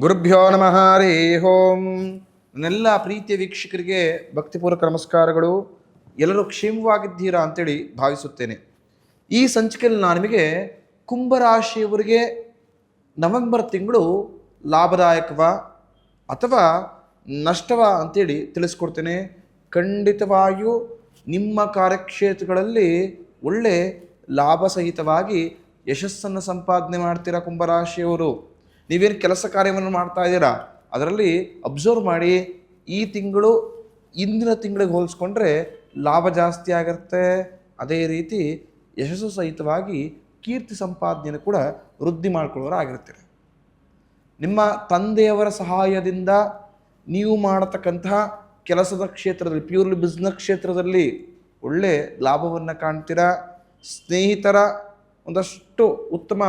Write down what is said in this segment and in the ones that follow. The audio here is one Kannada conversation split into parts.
ಗುರುಭ್ಯೋ ನಮಃ ರೇ ಹೋಂ ನನ್ನೆಲ್ಲ ಪ್ರೀತಿಯ ವೀಕ್ಷಕರಿಗೆ ಭಕ್ತಿಪೂರ್ವಕ ನಮಸ್ಕಾರಗಳು. ಎಲ್ಲರೂ ಕ್ಷೇಮವಾಗಿದ್ದೀರಾ ಅಂತೇಳಿ ಭಾವಿಸುತ್ತೇನೆ. ಈ ಸಂಚಿಕೆಯಲ್ಲಿ ನಾನು ನಿಮಗೆ ಕುಂಭರಾಶಿಯವರಿಗೆ ನವೆಂಬರ್ ತಿಂಗಳು ಲಾಭದಾಯಕವ ಅಥವಾ ನಷ್ಟವ ಅಂತೇಳಿ ತಿಳಿಸ್ಕೊಡ್ತೇನೆ. ಖಂಡಿತವಾಗಿಯೂ ನಿಮ್ಮ ಕಾರ್ಯಕ್ಷೇತ್ರಗಳಲ್ಲಿ ಒಳ್ಳೆ ಲಾಭ ಸಹಿತವಾಗಿ ಯಶಸ್ಸನ್ನು ಸಂಪಾದನೆ ಮಾಡ್ತೀರಾ ಕುಂಭರಾಶಿಯವರು? ನೀವೇನು ಕೆಲಸ ಕಾರ್ಯವನ್ನು ಮಾಡ್ತಾ ಇದ್ದೀರಾ? ಅದರಲ್ಲಿ ಅಬ್ಸರ್ವ್ ಮಾಡಿ ಈ ತಿಂಗಳು ಇಂದಿನ ತಿಂಗಳಿಗೆ ಹೋಲಿಸ್ಕೊಂಡ್ರೆ ಲಾಭ ಜಾಸ್ತಿ ಆಗಿರುತ್ತೆ ಅದೇ ರೀತಿ ಯಶಸ್ಸು ಸಹಿತವಾಗಿ ಕೀರ್ತಿ ಸಂಪಾದನೆಯನ್ನು ಕೂಡ ವೃದ್ಧಿ ಆಗಿರ್ತೀರ. ನಿಮ್ಮ ತಂದೆಯವರ ಸಹಾಯದಿಂದ ನೀವು ಮಾಡತಕ್ಕಂತಹ ಕೆಲಸದ ಕ್ಷೇತ್ರದಲ್ಲಿ ಪ್ಯೂರ್ಲಿ ಬಿಸ್ನೆಸ್ ಕ್ಷೇತ್ರದಲ್ಲಿ ಒಳ್ಳೆ ಲಾಭವನ್ನು ಕಾಣ್ತೀರಾ? ಸ್ನೇಹಿತರ ಒಂದಷ್ಟು ಉತ್ತಮ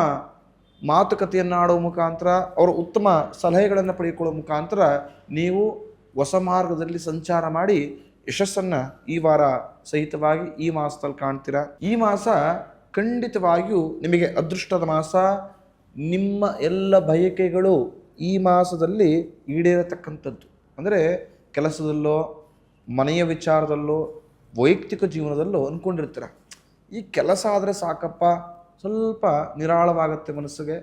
ಮಾತುಕತೆಯನ್ನು ಮುಖಾಂತರ, ಅವರ ಉತ್ತಮ ಸಲಹೆಗಳನ್ನು ಪಡೆದುಕೊಳ್ಳುವ ಮುಖಾಂತರ ನೀವು ಹೊಸ ಮಾರ್ಗದಲ್ಲಿ ಸಂಚಾರ ಮಾಡಿ ಯಶಸ್ಸನ್ನು ಈ ವಾರ ಸಹಿತವಾಗಿ ಈ ಮಾಸದಲ್ಲಿ ಕಾಣ್ತೀರಾ? ಈ ಮಾಸ ಖಂಡಿತವಾಗಿಯೂ ನಿಮಗೆ ಅದೃಷ್ಟದ ಮಾಸ. ನಿಮ್ಮ ಎಲ್ಲ ಬಯಕೆಗಳು ಈ ಮಾಸದಲ್ಲಿ ಈಡೇರತಕ್ಕಂಥದ್ದು. ಅಂದರೆ ಕೆಲಸದಲ್ಲೋ, ಮನೆಯ ವಿಚಾರದಲ್ಲೋ, ವೈಯಕ್ತಿಕ ಜೀವನದಲ್ಲೋ ಅಂದ್ಕೊಂಡಿರ್ತೀರ ಈ ಕೆಲಸ ಆದರೆ ಸಾಕಪ್ಪ. ಸ್ವಲ್ಪ ನಿರಾಳವಾಗುತ್ತೆ ಮನಸ್ಸಿಗೆ,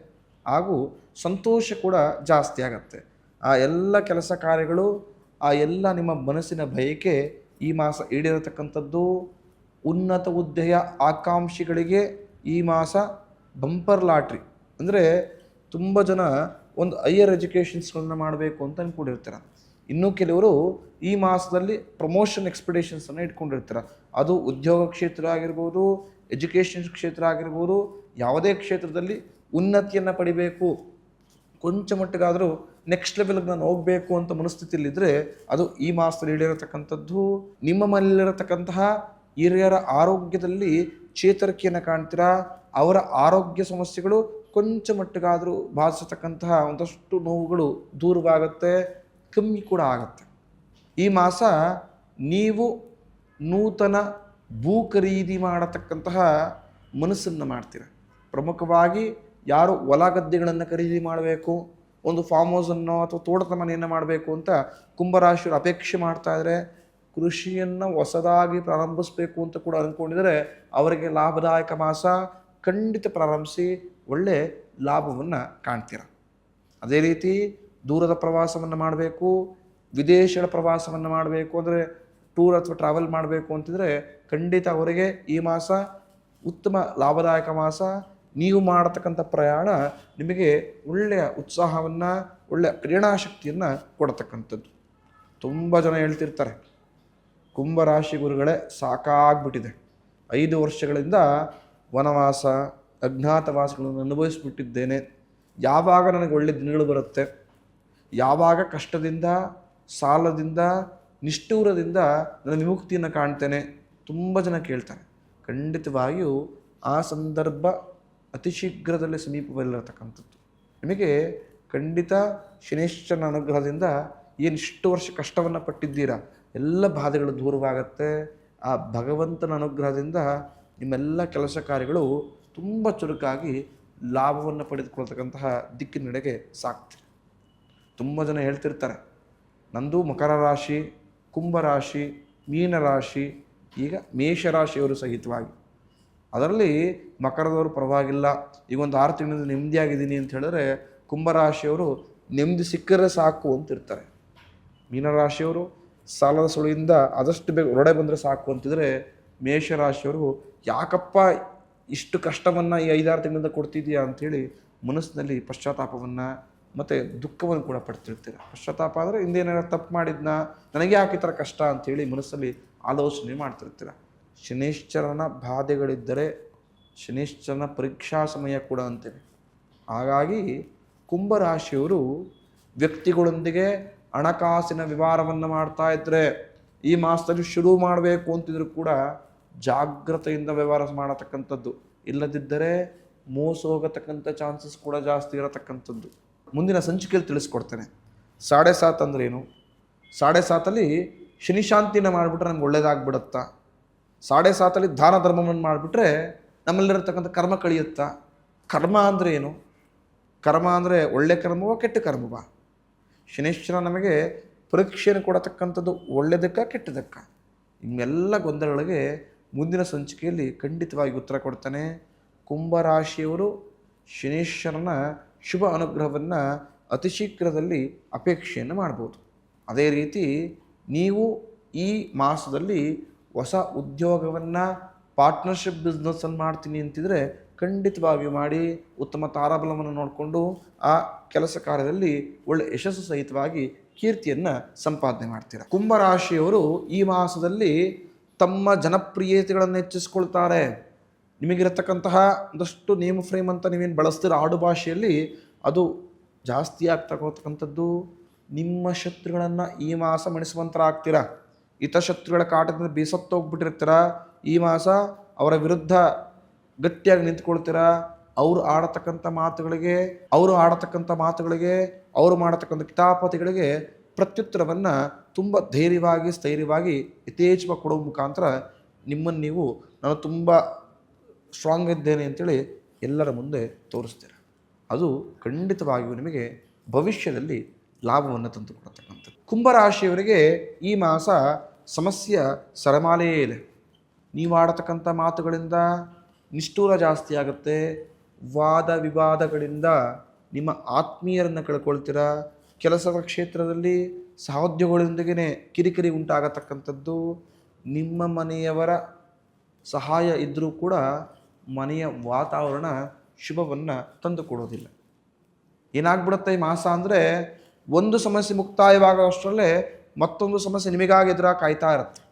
ಹಾಗೂ ಸಂತೋಷ ಕೂಡ ಜಾಸ್ತಿ ಆಗತ್ತೆ. ಆ ಎಲ್ಲ ಕೆಲಸ ಕಾರ್ಯಗಳು, ಆ ಎಲ್ಲ ನಿಮ್ಮ ಮನಸ್ಸಿನ ಬಯಕೆ ಈ ಮಾಸ ಈಡೇರತಕ್ಕಂಥದ್ದು, ಉನ್ನತ ಹುದ್ದೆಯ ಆಕಾಂಕ್ಷಿಗಳಿಗೆ ಈ ಮಾಸ ಬಂಪರ್ ಲಾಟ್ರಿ. ಅಂದರೆ ತುಂಬ ಜನ ಒಂದು ಹೈಯರ್ ಎಜುಕೇಷನ್ಸ್ಗಳನ್ನ ಮಾಡಬೇಕು ಅಂತ ಅಂದ್ಕೊಂಡಿರ್ತಾರೆ ಇನ್ನು ಕೆಲವರು ಈ ಮಾಸದಲ್ಲಿ ಪ್ರಮೋಷನ್ ಎಕ್ಸ್ಪೆಕ್ಟೇಷನ್ಸನ್ನು ಇಟ್ಕೊಂಡಿರ್ತಾರೆ. ಅದು ಉದ್ಯೋಗ ಕ್ಷೇತ್ರ ಆಗಿರ್ಬೋದು ಎಜುಕೇಷನ್ ಕ್ಷೇತ್ರ ಆಗಿರ್ಬೋದು, ಯಾವುದೇ ಕ್ಷೇತ್ರದಲ್ಲಿ ಉನ್ನತಿಯನ್ನು ಪಡಿಬೇಕು. ಕೊಂಚ ಮಟ್ಟಿಗಾದರೂ ನೆಕ್ಸ್ಟ್ ಲೆವೆಲ್ಗೆ ನಾನು ಹೋಗಬೇಕು ಅಂತ ಮನಸ್ಥಿತಿಯಲ್ಲಿದ್ದರೆ ಅದು ಈ ಮಾಸದಲ್ಲಿ ಈಡೇರತಕ್ಕಂಥದ್ದು. ನಿಮ್ಮ ಮನೆಯಲ್ಲಿರತಕ್ಕಂತಹ ಹಿರಿಯರ ಆರೋಗ್ಯದಲ್ಲಿ ಚೇತರಿಕೆಯನ್ನು ಕಾಣ್ತೀರಾ? ಅವರ ಆರೋಗ್ಯ ಸಮಸ್ಯೆಗಳು ಕೊಂಚ ಮಟ್ಟಿಗಾದರೂ ಬಾಧಿಸತಕ್ಕಂತಹ ಒಂದಷ್ಟು ನೋವುಗಳು ದೂರವಾಗುತ್ತೆ, ಕಮ್ಮಿ ಕೂಡ ಆಗುತ್ತೆ. ಈ ಮಾಸ ನೀವು ನೂತನ ಭೂ ಖರೀದಿ ಮಾಡತಕ್ಕಂತಹ ಮನಸ್ಸನ್ನು ಮಾಡ್ತೀರ. ಪ್ರಮುಖವಾಗಿ ಯಾರು ಹೊಲ ಗದ್ದೆಗಳನ್ನು ಖರೀದಿ ಮಾಡಬೇಕು, ಒಂದು ಫಾರ್ಮ್ ಹೌಸನ್ನು ಅಥವಾ ತೋಟದ ಮನೆಯನ್ನು ಮಾಡಬೇಕು ಅಂತ ಕುಂಭರಾಶಿಯವರು ಅಪೇಕ್ಷೆ ಮಾಡ್ತಾ ಇದ್ದಾರೆ ಕೃಷಿಯನ್ನು ಹೊಸದಾಗಿ ಪ್ರಾರಂಭಿಸಬೇಕು ಅಂತ ಕೂಡ ಅಂದ್ಕೊಂಡಿದರೆ ಅವರಿಗೆ ಲಾಭದಾಯಕ ಮಾಸ ಖಂಡಿತ ಪ್ರಾರಂಭಿಸಿ ಒಳ್ಳೆ ಲಾಭವನ್ನು ಕಾಣ್ತೀರ. ಅದೇ ರೀತಿ ದೂರದ ಪ್ರವಾಸವನ್ನು ಮಾಡಬೇಕು, ವಿದೇಶಗಳ ಪ್ರವಾಸವನ್ನು ಮಾಡಬೇಕು ಅಂದರೆ ಟೂರ್ ಅಥವಾ ಟ್ರಾವೆಲ್ ಮಾಡಬೇಕು ಅಂತಿದ್ರೆ ಖಂಡಿತ ಅವರಿಗೆ ಈ ಮಾಸ ಉತ್ತಮ ಲಾಭದಾಯಕ ಮಾಸ. ನೀವು ಮಾಡತಕ್ಕಂಥ ಪ್ರಯಾಣ ನಿಮಗೆ ಒಳ್ಳೆಯ ಉತ್ಸಾಹವನ್ನು, ಒಳ್ಳೆಯ ಪ್ರೇರಣಾಶಕ್ತಿಯನ್ನು ಕೊಡತಕ್ಕಂಥದ್ದು. ತುಂಬ ಜನ ಹೇಳ್ತಿರ್ತಾರೆ, ಕುಂಭರಾಶಿ ಗುರುಗಳೇ, ಸಾಕಾಗ್ಬಿಟ್ಟಿದೆ. ಐದು ವರ್ಷಗಳಿಂದ ವನವಾಸ, ಅಜ್ಞಾತವಾಸಗಳನ್ನು ಅನುಭವಿಸ್ಬಿಟ್ಟಿದ್ದೇನೆ. ಯಾವಾಗ ನನಗೆ ಒಳ್ಳೆ ದಿನಗಳು ಬರುತ್ತೆ? ಯಾವಾಗ ಕಷ್ಟದಿಂದ, ಸಾಲದಿಂದ ನಿಷ್ಠೂರದಿಂದ ನನ್ನ ವಿಮುಕ್ತಿಯನ್ನು ಕಾಣ್ತೇನೆ ತುಂಬ ಜನ ಕೇಳ್ತಾರೆ. ಖಂಡಿತವಾಗಿಯೂ ಆ ಸಂದರ್ಭ ಅತಿ ಶೀಘ್ರದಲ್ಲೇ ಸಮೀಪದಲ್ಲಿರತಕ್ಕಂಥದ್ದು. ನಿಮಗೆ ಖಂಡಿತ ಶನೇಶ್ವರನ ಅನುಗ್ರಹದಿಂದ ಏನು ಇಷ್ಟು ವರ್ಷ ಕಷ್ಟವನ್ನು ಪಟ್ಟಿದ್ದೀರಾ? ಎಲ್ಲ ಬಾಧೆಗಳು ದೂರವಾಗತ್ತೆ. ಆ ಭಗವಂತನ ಅನುಗ್ರಹದಿಂದ ನಿಮ್ಮೆಲ್ಲ ಕೆಲಸ ಕಾರ್ಯಗಳು ತುಂಬ ಚುರುಕಾಗಿ ಲಾಭವನ್ನು ಪಡೆದುಕೊಳ್ತಕ್ಕಂತಹ ದಿಕ್ಕಿನೆಡೆಗೆ ಸಾಕ್ತೀರಿ. ತುಂಬ ಜನ ಹೇಳ್ತಿರ್ತಾರೆ, ನಂದು ಮಕರ ರಾಶಿ ಕುಂಭರಾಶಿ, ಮೀನರಾಶಿ, ಈಗ ಮೇಷರಾಶಿಯವರು ಸಹಿತವಾಗಿ. ಅದರಲ್ಲಿ ಮಕರದವರು ಪರವಾಗಿಲ್ಲ. ಈಗ ಒಂದು ಆರು ತಿಂಗಳಿಂದ ನೆಮ್ಮದಿಯಾಗಿದ್ದೀನಿ ಅಂತ ಹೇಳಿದ್ರೆ ಕುಂಭರಾಶಿಯವರು ನೆಮ್ಮದಿ ಸಿಕ್ಕರೆ ಸಾಕು ಅಂತಿರ್ತಾರೆ. ಮೀನರಾಶಿಯವರು ಸಾಲದ ಸುಳಿಯಿಂದ ಆದಷ್ಟು ಬೇಗ ಹೊರಡೆ ಬಂದರೆ ಸಾಕು ಅಂತಿದ್ರೆ ಮೇಷರಾಶಿಯವರು, ಯಾಕಪ್ಪ ಇಷ್ಟು ಕಷ್ಟವನ್ನು ಈ ಐದಾರು ತಿಂಗಳಿಂದ ಕೊಡ್ತಿದೆಯಾ ಅಂಥೇಳಿ ಮನಸ್ಸಿನಲ್ಲಿ ಪಶ್ಚಾತ್ತಾಪವನ್ನು ಮತ್ತು ದುಃಖವನ್ನು ಕೂಡ ಪಡ್ತಿರ್ತೀರ. ಪಶ್ಚಾತ್ತಾಪ ಆದರೆ ಹಿಂದೇನಾರ ತಪ್ಪು ಮಾಡಿದ್ನ, ನನಗೆ ಯಾಕೆ ಈ ಥರ ಕಷ್ಟ ಅಂಥೇಳಿ ಮನಸ್ಸಲ್ಲಿ ಆಲೋಚನೆ ಮಾಡ್ತಿರ್ತೀರ. ಶನೇಶ್ಚರನ ಬಾಧೆಗಳಿದ್ದರೆ ಶನೇಶ್ಚರನ ಪರೀಕ್ಷಾ ಸಮಯ ಕೂಡ ಅಂತೇವೆ ಹಾಗಾಗಿ ಕುಂಭರಾಶಿಯವರು ವ್ಯಕ್ತಿಗಳೊಂದಿಗೆ ಹಣಕಾಸಿನ ವ್ಯವಹಾರವನ್ನು ಮಾಡ್ತಾ ಇದ್ದರೆ ಈ ಮಾಸದಲ್ಲಿ ಶುರು ಮಾಡಬೇಕು ಅಂತಿದ್ರು ಕೂಡ ಜಾಗ್ರತೆಯಿಂದ ವ್ಯವಹಾರ ಮಾಡತಕ್ಕಂಥದ್ದು. ಇಲ್ಲದಿದ್ದರೆ ಮೋಸ ಹೋಗತಕ್ಕಂಥ ಚಾನ್ಸಸ್ ಕೂಡ ಜಾಸ್ತಿ ಇರತಕ್ಕಂಥದ್ದು. ಮುಂದಿನ ಸಂಚಿಕೆಯಲ್ಲಿ ತಿಳಿಸ್ಕೊಡ್ತೇನೆ. ಸಾಡೆ ಸಾತ್ ಅಂದ್ರೆ ಏನು? ಸಾಡೆ ಸಾತಲ್ಲಿ ಶನಿಶಾಂತಿನ ಮಾಡಿಬಿಟ್ರೆ ನಮ್ಗೆ ಒಳ್ಳೇದಾಗ್ಬಿಡುತ್ತಾ? ಸಾಡೆ ಸಾತಲ್ಲಿ ದಾನ ಧರ್ಮವನ್ನು ಮಾಡಿಬಿಟ್ರೆ ನಮ್ಮಲ್ಲಿರತಕ್ಕಂಥ ಕರ್ಮ ಕಳಿಯುತ್ತಾ? ಕರ್ಮ ಅಂದರೆ ಏನು? ಕರ್ಮ ಅಂದರೆ ಒಳ್ಳೆ ಕರ್ಮವ ಕೆಟ್ಟ ಕರ್ಮವ? ಶನೇಶ್ವರ ನಮಗೆ ಪರೀಕ್ಷೆಯನ್ನು ಕೊಡತಕ್ಕಂಥದ್ದು ಒಳ್ಳೆಯದಕ್ಕ ಕೆಟ್ಟದಕ್ಕ? ನಿಮ್ಮೆಲ್ಲ ಗೊಂದಲಗಳಿಗೆ ಮುಂದಿನ ಸಂಚಿಕೆಯಲ್ಲಿ ಖಂಡಿತವಾಗಿ ಉತ್ತರ ಕೊಡ್ತಾನೆ. ಕುಂಭರಾಶಿಯವರು ಶನೇಶ್ವರನ ಶುಭ ಅನುಗ್ರಹವನ್ನು ಅತಿ ಶೀಘ್ರದಲ್ಲಿ ಅಪೇಕ್ಷೆಯನ್ನು ಮಾಡ್ಬೋದು. ಅದೇ ರೀತಿ ನೀವು ಈ ಮಾಸದಲ್ಲಿ ಹೊಸ ಉದ್ಯೋಗವನ್ನು ಪಾರ್ಟ್ನರ್ಶಿಪ್ ಬಿಸ್ನೆಸ್ಸನ್ನು ಮಾಡ್ತೀನಿ ಅಂತಿದ್ರೆ ಖಂಡಿತವಾಗಿಯೂ ಮಾಡಿ, ಉತ್ತಮ ತಾರಾಬಲವನ್ನು ನೋಡಿಕೊಂಡು ಆ ಕೆಲಸ ಕಾರ್ಯದಲ್ಲಿ ಒಳ್ಳೆ ಯಶಸ್ಸು ಸಹಿತವಾಗಿ ಕೀರ್ತಿಯನ್ನು ಸಂಪಾದನೆ ಮಾಡ್ತೀರ. ಕುಂಭರಾಶಿಯವರು ಈ ಮಾಸದಲ್ಲಿ ತಮ್ಮ ಜನಪ್ರಿಯತೆಗಳನ್ನು ಹೆಚ್ಚಿಸ್ಕೊಳ್ತಾರೆ. ನಿಮಗಿರತಕ್ಕಂತಹ ಒಂದಷ್ಟು ನೇಮ್ ಫ್ರೇಮ್ ಅಂತ ನೀವೇನು ಬಳಸ್ತೀರ ಆಡು ಭಾಷೆಯಲ್ಲಿ, ಅದು ಜಾಸ್ತಿ ಆಗ್ತಾ ಹೋಗ್ತಕ್ಕಂಥದ್ದು ನಿಮ್ಮ ಶತ್ರುಗಳನ್ನು ಈ ಮಾಸ ಮಣಿಸುವಂತರಾಗ್ತೀರಾ? ಹಿತಶತ್ರುಗಳ ಕಾಟದಿಂದ ಬೇಸತ್ತೋಗ್ಬಿಟ್ಟಿರ್ತೀರ ಈ ಮಾಸ ಅವರ ವಿರುದ್ಧ ಗಟ್ಟಿಯಾಗಿ ನಿಂತ್ಕೊಳ್ತೀರ? ಅವರು ಆಡತಕ್ಕಂಥ ಮಾತುಗಳಿಗೆ, ಅವರು ಆಡತಕ್ಕಂಥ ಮಾತುಗಳಿಗೆ, ಅವರು ಮಾಡತಕ್ಕಂಥ ಕಿತಾಪತಿಗಳಿಗೆ ಪ್ರತ್ಯುತ್ತರವನ್ನು ತುಂಬ ಧೈರ್ಯವಾಗಿ, ಸ್ಥೈರ್ಯವಾಗಿ, ಯಥೇಚ್ಛವಾಗಿ ಕೊಡೋ ಮುಖಾಂತರ ನಿಮ್ಮನ್ನು ನೀವು, ನಾನು ತುಂಬ ಸ್ಟ್ರಾಂಗ್ ಇದ್ದೇನೆ ಅಂತೇಳಿ ಎಲ್ಲರ ಮುಂದೆ ತೋರಿಸ್ತೀರ. ಅದು ಖಂಡಿತವಾಗಿಯೂ ನಿಮಗೆ ಭವಿಷ್ಯದಲ್ಲಿ ಲಾಭವನ್ನು ತಂದುಕೊಡತಕ್ಕಂಥದ್ದು ಕುಂಭರಾಶಿಯವರಿಗೆ ಈ ಮಾಸ ಸಮಸ್ಯೆ ಸರಮಾಲೆಯೇ ಇದೆ. ನೀವು ಆಡತಕ್ಕಂಥ ಮಾತುಗಳಿಂದ ನಿಷ್ಠೂರ ಜಾಸ್ತಿ ಆಗುತ್ತೆ. ವಾದ ವಿವಾದಗಳಿಂದ ನಿಮ್ಮ ಆತ್ಮೀಯರನ್ನು ಕಳ್ಕೊಳ್ತೀರ? ಕೆಲಸದ ಕ್ಷೇತ್ರದಲ್ಲಿ ಸಹೋದ್ಯೋಗಗಳೊಂದಿಗೆ ಕಿರಿಕಿರಿ ಉಂಟಾಗತಕ್ಕಂಥದ್ದು. ನಿಮ್ಮ ಮನೆಯವರ ಸಹಾಯ ಇದ್ದರೂ ಕೂಡ ಮನೆಯ ವಾತಾವರಣ ಶುಭವನ್ನು ತಂದುಕೊಡೋದಿಲ್ಲ. ಏನಾಗ್ಬಿಡುತ್ತೆ ಈ ಮಾಸ ಅಂದರೆ ಒಂದು ಸಮಸ್ಯೆ ಮುಕ್ತಾಯವಾಗೋಷ್ಟರಲ್ಲೇ ಮತ್ತೊಂದು ಸಮಸ್ಯೆ ನಿಮಗಾಗಿ ಎದುರ ಕಾಯ್ತಾ ಇರುತ್ತೆ.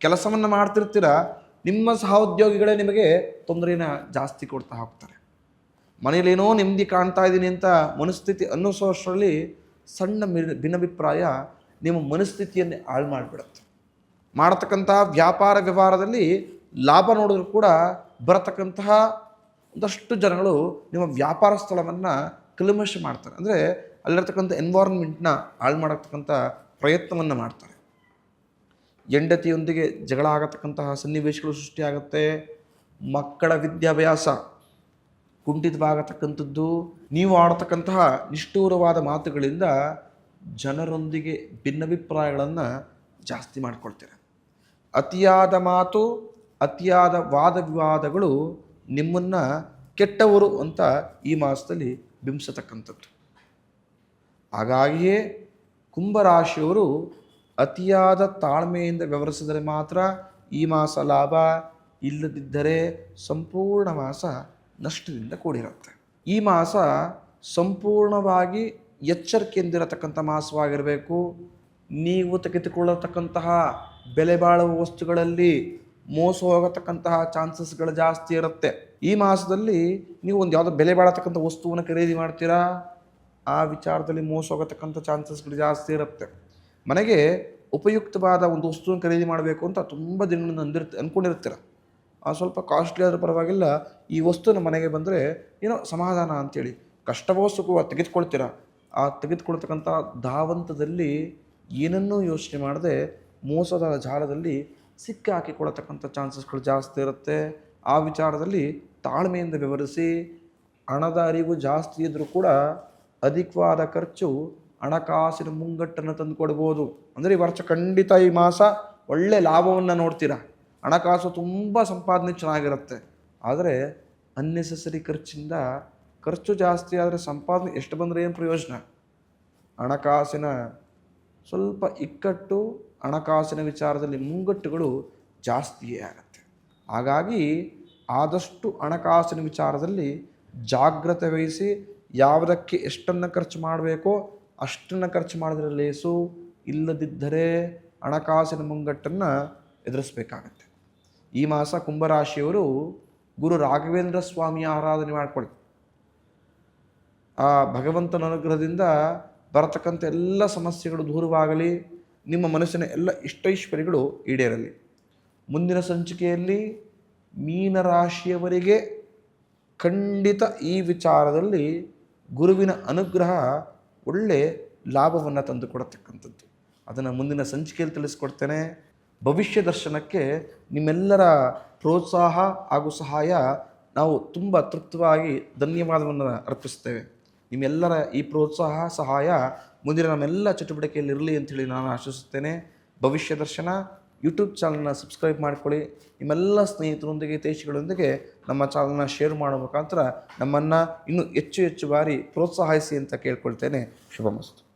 ಕೆಲಸವನ್ನು ಮಾಡ್ತಿರ್ತೀರ, ನಿಮ್ಮ ಸಹೋದ್ಯೋಗಿಗಳೇ ನಿಮಗೆ ತೊಂದರೆನ ಜಾಸ್ತಿ ಕೊಡ್ತಾ ಹೋಗ್ತಾರೆ. ಏನೋ ನೆಮ್ಮದಿ ಕಾಣ್ತಾ ಇದ್ದೀನಿ ಅಂತ ಮನಸ್ಥಿತಿ ಅನ್ನಿಸೋಷ್ಟರಲ್ಲಿ ಸಣ್ಣ ಭಿನ್ನಾಭಿಪ್ರಾಯ ನಿಮ್ಮ ಮನಸ್ಥಿತಿಯನ್ನೇ ಹಾಳು ಮಾಡಿಬಿಡುತ್ತೆ. ಮಾಡತಕ್ಕಂತಹ ವ್ಯಾಪಾರ ವ್ಯವಹಾರದಲ್ಲಿ ಲಾಭ ನೋಡಿದ್ರು ಕೂಡ ಬರತಕ್ಕಂತಹ ಒಂದಷ್ಟು ಜನಗಳು ನಿಮ್ಮ ವ್ಯಾಪಾರ ಸ್ಥಳವನ್ನು ಕಲ್ಮಶ ಮಾಡ್ತಾರೆ. ಅಂದರೆ ಅಲ್ಲಿರ್ತಕ್ಕಂಥ ಎನ್ವೈರನ್ಮೆಂಟ್ನ ಹಾಳು ಮಾಡತಕ್ಕಂಥ ಪ್ರಯತ್ನವನ್ನು ಮಾಡ್ತಾರೆ. ಹೆಂಡತಿಯೊಂದಿಗೆ ಜಗಳ ಆಗತಕ್ಕಂತಹ ಸನ್ನಿವೇಶಗಳು ಸೃಷ್ಟಿಯಾಗುತ್ತೆ. ಮಕ್ಕಳ ವಿದ್ಯಾಭ್ಯಾಸ ಕುಂಠಿತವಾಗತಕ್ಕಂಥದ್ದು. ನೀವು ಆಡತಕ್ಕಂತಹ ನಿಷ್ಠೂರವಾದ ಮಾತುಗಳಿಂದ ಜನರೊಂದಿಗೆ ಭಿನ್ನಾಭಿಪ್ರಾಯಗಳನ್ನು ಜಾಸ್ತಿ ಮಾಡಿಕೊಳ್ತೀರ. ಅತಿಯಾದ ಮಾತು ಅತಿಯಾದ ವಾದ ವಿವಾದಗಳು ನಿಮ್ಮನ್ನು ಕೆಟ್ಟವರು ಅಂತ ಈ ಮಾಸದಲ್ಲಿ ಬಿಂಬಿಸತಕ್ಕಂಥದ್ದು. ಹಾಗಾಗಿಯೇ ಕುಂಭರಾಶಿಯವರು ಅತಿಯಾದ ತಾಳ್ಮೆಯಿಂದ ವ್ಯವಹರಿಸಿದರೆ ಮಾತ್ರ ಈ ಮಾಸ ಲಾಭ, ಇಲ್ಲದಿದ್ದರೆ ಸಂಪೂರ್ಣ ಮಾಸ ನಷ್ಟದಿಂದ ಕೂಡಿರುತ್ತೆ. ಈ ಮಾಸ ಸಂಪೂರ್ಣವಾಗಿ ಎಚ್ಚರಿಕೆಯಿಂದಿರತಕ್ಕಂಥ ಮಾಸವಾಗಿರಬೇಕು. ನೀವು ತೆಗೆದುಕೊಳ್ಳತಕ್ಕಂತಹ ಬೆಲೆ ಬಾಳುವ ವಸ್ತುಗಳಲ್ಲಿ ಮೋಸ ಹೋಗತಕ್ಕಂತಹ ಚಾನ್ಸಸ್ಗಳು ಜಾಸ್ತಿ ಇರುತ್ತೆ. ಈ ಮಾಸದಲ್ಲಿ ನೀವು ಒಂದು ಯಾವುದೋ ಬೆಲೆ ಬಾಳತಕ್ಕಂಥ ವಸ್ತುವನ್ನು ಖರೀದಿ ಮಾಡ್ತೀರಾ? ಆ ವಿಚಾರದಲ್ಲಿ ಮೋಸ ಹೋಗತಕ್ಕಂಥ ಚಾನ್ಸಸ್ಗಳು ಜಾಸ್ತಿ ಇರುತ್ತೆ. ಮನೆಗೆ ಉಪಯುಕ್ತವಾದ ಒಂದು ವಸ್ತುವನ್ನು ಖರೀದಿ ಮಾಡಬೇಕು ಅಂತ ತುಂಬ ದಿನಗಳನ್ನು ಅಂದಿರ್ತ ಅಂದ್ಕೊಂಡಿರ್ತೀರ ಸ್ವಲ್ಪ ಕಾಸ್ಟ್ಲಿ ಆದರೂ ಪರವಾಗಿಲ್ಲ, ಈ ವಸ್ತುನ ಮನೆಗೆ ಬಂದರೆ ಏನೋ ಸಮಾಧಾನ ಅಂತೇಳಿ, ಕಷ್ಟವೋ ಸುಖವೋ ತೆಗೆದುಕೊಳ್ತೀರ. ಆ ತೆಗೆದುಕೊಳ್ತಕ್ಕಂಥ ಧಾವಂತದಲ್ಲಿ ಏನನ್ನೂ ಯೋಚನೆ ಮಾಡದೆ ಮೋಸದ ಜಾಲದಲ್ಲಿ ಸಿಕ್ಕಿ ಹಾಕಿಕೊಳ್ಳತಕ್ಕಂಥ ಚಾನ್ಸಸ್ಗಳು ಜಾಸ್ತಿ ಇರುತ್ತೆ. ಆ ವಿಚಾರದಲ್ಲಿ ತಾಳ್ಮೆಯಿಂದ ವಿವರಿಸಿ ಹಣದ ಅರಿವು ಜಾಸ್ತಿ ಇದ್ದರೂ ಕೂಡ ಅಧಿಕವಾದ ಖರ್ಚು ಹಣಕಾಸಿನ ಮುಂಗಟ್ಟನ್ನು ತಂದುಕೊಡ್ಬೋದು ಅಂದರೆ ಈ ವರ್ಷ ಖಂಡಿತ ಈ ಮಾಸ ಒಳ್ಳೆ ಲಾಭವನ್ನು ನೋಡ್ತೀರಾ? ಹಣಕಾಸು ತುಂಬ ಸಂಪಾದನೆ ಚೆನ್ನಾಗಿರುತ್ತೆ. ಆದರೆ ಅನ್ನೆಸೆಸರಿ ಖರ್ಚಿಂದ ಖರ್ಚು ಜಾಸ್ತಿ ಆದರೆ ಸಂಪಾದನೆ ಎಷ್ಟು ಬಂದರೆ ಏನು ಪ್ರಯೋಜನ? ಹಣಕಾಸಿನ ಸ್ವಲ್ಪ ಇಕ್ಕಟ್ಟು ಹಣಕಾಸಿನ ವಿಚಾರದಲ್ಲಿ ಮುಂಗಟ್ಟುಗಳು ಜಾಸ್ತಿಯೇ ಆಗುತ್ತೆ. ಹಾಗಾಗಿ ಆದಷ್ಟು ಹಣಕಾಸಿನ ವಿಚಾರದಲ್ಲಿ ಜಾಗ್ರತೆ ವಹಿಸಿ ಯಾವುದಕ್ಕೆ ಎಷ್ಟನ್ನು ಖರ್ಚು ಮಾಡಬೇಕೋ ಅಷ್ಟನ್ನು ಖರ್ಚು ಮಾಡಿದ್ರೆ ಲೇಸು, ಇಲ್ಲದಿದ್ದರೆ ಹಣಕಾಸಿನ ಮುಂಗಟ್ಟನ್ನು ಎದುರಿಸಬೇಕಾಗತ್ತೆ. ಈ ಮಾಸ ಕುಂಭರಾಶಿಯವರು ಗುರು ರಾಘವೇಂದ್ರ ಸ್ವಾಮಿಯ ಆರಾಧನೆ ಮಾಡಿಕೊಳ್ಳಿ. ಆ ಭಗವಂತನ ಅನುಗ್ರಹದಿಂದ ಬರತಕ್ಕಂಥ ಎಲ್ಲ ಸಮಸ್ಯೆಗಳು ದೂರವಾಗಲಿ. ನಿಮ್ಮ ಮನಸ್ಸಿನ ಎಲ್ಲ ಇಷ್ಟೈಶ್ವರ್ಯಗಳು ಈಡೇರಲಿ. ಮುಂದಿನ ಸಂಚಿಕೆಯಲ್ಲಿ ಮೀನರಾಶಿಯವರಿಗೆ ಖಂಡಿತ ಈ ವಿಚಾರದಲ್ಲಿ ಗುರುವಿನ ಅನುಗ್ರಹ ಒಳ್ಳೆ ಲಾಭವನ್ನು ತಂದುಕೊಡತಕ್ಕಂಥದ್ದು. ಅದನ್ನು ಮುಂದಿನ ಸಂಚಿಕೆಯಲ್ಲಿ ತಿಳಿಸ್ಕೊಡ್ತೇನೆ. ಭವಿಷ್ಯ ದರ್ಶನಕ್ಕೆ ನಿಮ್ಮೆಲ್ಲರ ಪ್ರೋತ್ಸಾಹ ಹಾಗೂ ಸಹಾಯ ನಾವು ತುಂಬ ತೃಪ್ತವಾಗಿ ಧನ್ಯವಾದವನ್ನು ಅರ್ಪಿಸ್ತೇವೆ. ನಿಮ್ಮೆಲ್ಲರ ಈ ಪ್ರೋತ್ಸಾಹ, ಸಹಾಯ ಮುಂದಿನ ನಮ್ಮೆಲ್ಲ ಚಟುವಟಿಕೆಯಲ್ಲಿ ಇರಲಿ ಅಂತೇಳಿ ನಾನು ಆಶಿಸುತ್ತೇನೆ. ಭವಿಷ್ಯ ದರ್ಶನ. ಯೂಟ್ಯೂಬ್ ಚಾನಲ್ನ ಸಬ್ಸ್ಕ್ರೈಬ್ ಮಾಡಿಕೊಳ್ಳಿ. ನಿಮ್ಮೆಲ್ಲ ಸ್ನೇಹಿತರೊಂದಿಗೆ ಹಿತೈಷಿಗಳೊಂದಿಗೆ ನಮ್ಮ ಚಾನಲ್ನ ಶೇರ್ ಮಾಡೋ ಮುಖಾಂತರ ನಮ್ಮನ್ನು ಇನ್ನೂ ಹೆಚ್ಚು ಹೆಚ್ಚು ಬಾರಿ ಪ್ರೋತ್ಸಾಹಿಸಿ ಅಂತ ಕೇಳ್ಕೊಳ್ತೇನೆ. ಶುಭಮಸ್ತು.